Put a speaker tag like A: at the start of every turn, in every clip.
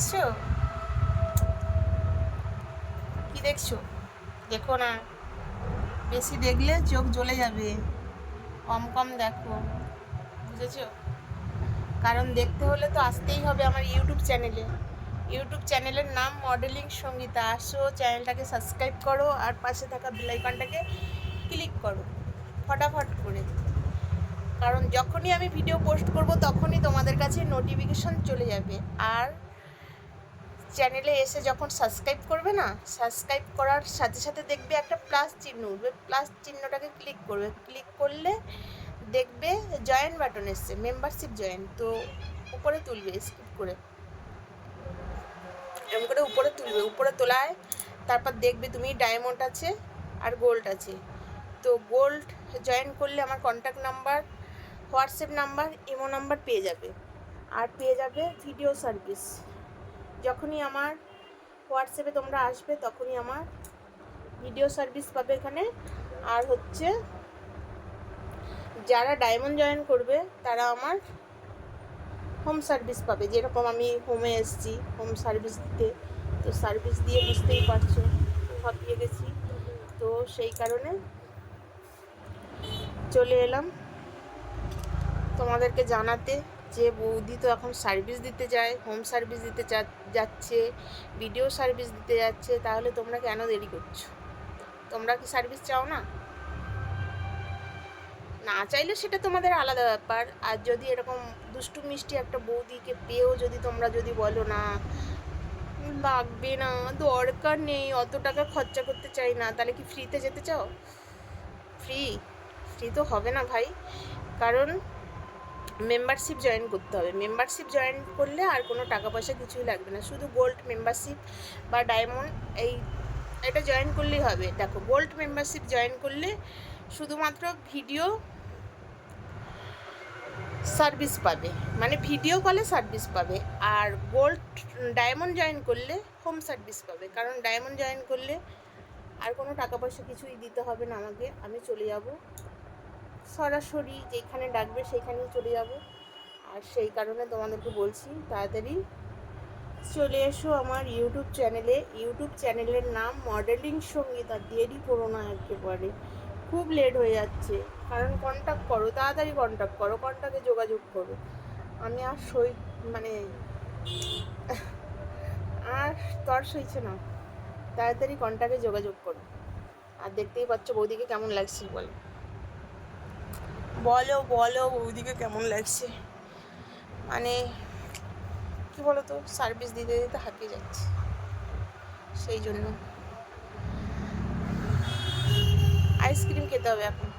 A: দেখছ? কি দেখছ? দেখো না। বেশি দেখলে চোখ জ্বলে যাবে। কম কম দেখো। বুঝেছ? কারণ দেখতে হলে তো আসতেই হবে আমার ইউটিউব চ্যানেলে ইউটিউব চ্যানেলের নাম মডেলিং সঙ্গীতা আসো চ্যানেলটাকে সাবস্ক্রাইব করো আর পাশে থাকা বেলাইকনটাকে ক্লিক করো। ফটাফট করে। কারণ যখনই আমি ভিডিও পোস্ট করব, তখনই তোমাদের কাছে নোটিফিকেশন চলে যাবে। আর চ্যানেলে এসে যখন সাবস্ক্রাইব করবে না সাবস্ক্রাইব করার সাথে সাথে দেখবে একটা প্লাস চিহ্ন উঠবে। প্লাস চিহ্নটাকে ক্লিক করবে। ক্লিক করলে দেখবে জয়েন বাটন এসছে মেম্বারশিপ জয়েন তো উপরে তুলবে স্কিপ করে। এরকম করে উপরে তুলবে, উপরে তোলায় তারপর দেখবে তুমি ডায়মন্ড আছে আর গোল্ড আছে। তো গোল্ড জয়েন করলে আমার contact number WhatsApp number imo number পেয়ে যাবে। আর পেয়ে যাবে ভিডিও সার্ভিস যখনই আমার হোয়াটসঅ্যাপে তোমরা আসবে, তখনই আমার ভিডিও সার্ভিস পাবে এখানে। আর হচ্ছে, যারা ডায়মন্ড জয়েন করবে, তারা আমার হোম সার্ভিস পাবে। যেরকম আমি হোমে এসেছি হোম সার্ভিস দিতে। তো সার্ভিস দিয়ে বুঝতেই পারছ হাঁপিয়ে গেছি। তো সেই কারণে চলে এলাম। তোমাদেরকে জানাতে যে বৌদি তো এখন সার্ভিস দিতে যায় হোম সার্ভিস দিতে যাচ্ছে ভিডিও সার্ভিস দিতে যাচ্ছে, তাহলে তোমরা কেন দেরি করছ? তোমরা কি সার্ভিস চাও না? না চাইলে সেটা তোমাদের আলাদা ব্যাপার। আর যদি এরকম দুষ্টু মিষ্টি একটা বৌদিকে পেয়েও যদি তোমরা যদি বলো না, লাগবে না, দরকার নেই, অত টাকা খরচা করতে চাই না, তাহলে কি ফ্রিতে যেতে চাও? ফ্রি ফ্রি তো হবে না ভাই। কারণ মেম্বারশিপ জয়েন করতে হবে। মেম্বারশিপ জয়েন করলে আর কোনো টাকা পয়সা কিছুই লাগবে না। শুধু গোল্ড মেম্বারশিপ বা ডায়মন্ড এই এটা জয়েন করলেই হবে। দেখো গোল্ড মেম্বারশিপ জয়েন করলে শুধুমাত্র ভিডিও সার্ভিস পাবে। মানে ভিডিও কলে সার্ভিস পাবে। আর গোল্ড ডায়মন্ড জয়েন করলে হোম সার্ভিস পাবে। কারণ ডায়মন্ড জয়েন করলে আর কোনো টাকা পয়সা কিছুই দিতে হবে না আমাকে। আমি চলে যাব। সরাসরি যেখানে ডাকবে সেখানেই চলে যাব। আর সেই কারণে তোমাদেরকে বলছি, তাড়াতাড়ি চলে এসো আমার ইউটিউব চ্যানেলে। ইউটিউব চ্যানেলের নাম মডেলিং সঙ্গীতা, দেরি করো না একেবারে। খুব লেট হয়ে যাচ্ছে। কারণ কন্ট্যাক্ট করো, তাড়াতাড়ি কন্ট্যাক্ট করো কন্ট্যাক্টে যোগাযোগ করো। আমি আর সই মানে আর তর সইছে না। তাড়াতাড়ি কন্ট্যাক্টে যোগাযোগ করো। আর দেখতেই পাচ্ছ বৌদিকে কেমন লাগছে বলো। বলো বলো বৌদিকে কেমন লাগছে? মানে কি বলো তো সার্ভিস দিতে দিতে হাঁপিয়ে যাচ্ছে। সেই জন্য। আইসক্রিম খেতে হবে এখন।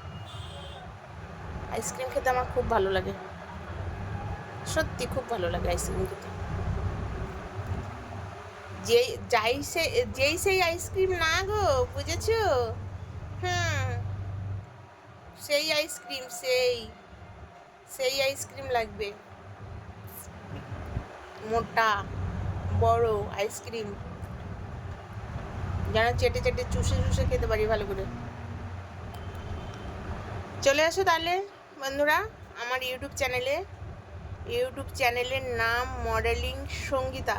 A: আইসক্রিম খেতে আমার খুব ভালো লাগে। সত্যি খুব ভালো লাগে আইসক্রিম খেতে। যেই, যাই সে, যেই সেই আইসক্রিম না গো, বুঝেছ? সেই আইসক্রিম সেই সেই আইসক্রিম লাগবে। মোটা, বড় আইসক্রিম যেন চেটে চেটে চুষে চুষে খেতে পারি ভালো করে। চলে আসো তাহলে, বন্ধুরা, আমার ইউটিউব চ্যানেলে ইউটিউব চ্যানেলের নাম মডেলিং সঙ্গীতা।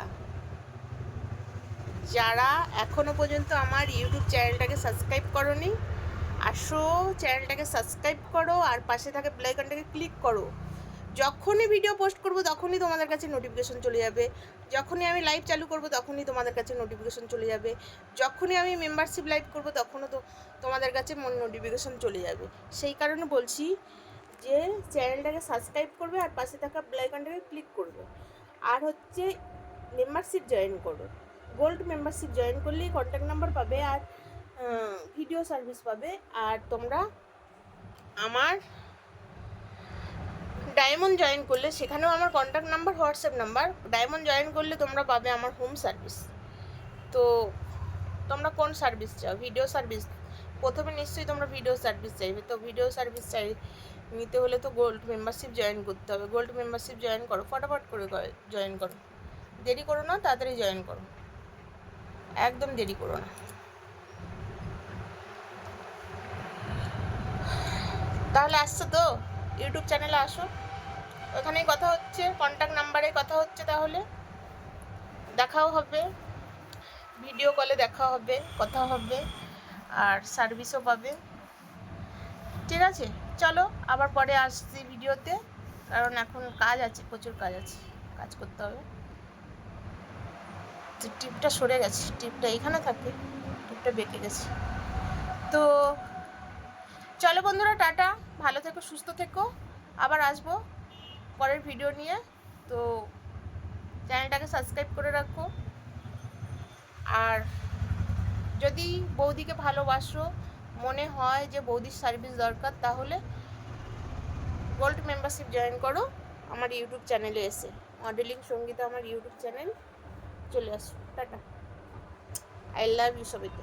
A: যারা এখনও পর্যন্ত আমার ইউটিউব চ্যানেলটাকে সাবস্ক্রাইব করনি আসো চ্যানেলটাকে সাবস্ক্রাইব করো, আর পাশে থাকা প্লেআইকনটাকে ক্লিক করো। যখনই ভিডিও পোস্ট করব, তখনই তোমাদের কাছে নোটিফিকেশন চলে যাবে। যখনই আমি লাইভ চালু করব, তখনই তোমাদের কাছে নোটিফিকেশন চলে যাবে। যখনই আমি মেম্বারশিপ লাইভ করব, তখনও তো তোমাদের কাছে মন নোটিফিকেশন চলে যাবে। সেই কারণে বলছি যে চ্যানেলটাকে সাবস্ক্রাইব করবে, আর পাশে থাকা বেলাইকনটাকে ক্লিক করবে। আর হচ্ছে মেম্বারশিপ জয়েন করো। গোল্ড মেম্বারশিপ জয়েন করলেই কন্ট্যাক্ট নাম্বার পাবে, আর ভিডিও সার্ভিস পাবে। আর তোমরা আমার ডায়মন্ড জয়েন করলে, সেখানেও আমার contact number WhatsApp number diamond join করলে তোমরা পাবে আমার হোম সার্ভিস তো তোমরা কোন সার্ভিস চাও? ভিডিও সার্ভিস প্রথমে নিশ্চয়ই তোমরা ভিডিও সার্ভিস চাইবে। তো ভিডিও সার্ভিস চাই, নিতে হলে তো গোল্ড মেম্বারশিপ জয়েন করতে হবে। গোল্ড মেম্বারশিপ জয়েন করো, ফটাফট করে জয়েন করো। দেরি করো না, তাড়াতাড়ি জয়েন করো। একদম দেরি করো না। তাহলে আসছো তো, ইউটিউব চ্যানেলে আসো। ওখানেই কথা হচ্ছে কন্ট্যাক্ট নাম্বারে কথা হচ্ছে তাহলে। দেখাও হবে ভিডিও কলে দেখা হবে, কথা হবে, আর সার্ভিসও পাবে। ঠিক আছে? চলো, আবার পরে আসছি ভিডিওতে কারণ এখন কাজ আছে, প্রচুর কাজ আছে, কাজ করতে হবে। টিপটা সরে গেছে, টিপটা এখানে থাকে, টিপটা বেঁকে গেছে। তো চলো বন্ধুরা, টাটা। ভালো থেকো, সুস্থ থেকো। আবার আসব পরের ভিডিও নিয়ে। তো চ্যানেলটাকে সাবস্ক্রাইব করে রাখো। আর যদি বৌদিকে ভালোবাসো, মনে হয় যে বৌদির সার্ভিস দরকার, তাহলে গোল্ড মেম্বারশিপ জয়েন করো আমার ইউটিউব চ্যানেলে এসে। মডেলিং সঙ্গীতা আমার ইউটিউব চ্যানেল চলে আসো। টাটা। আই লাভ ইউ সবাইকে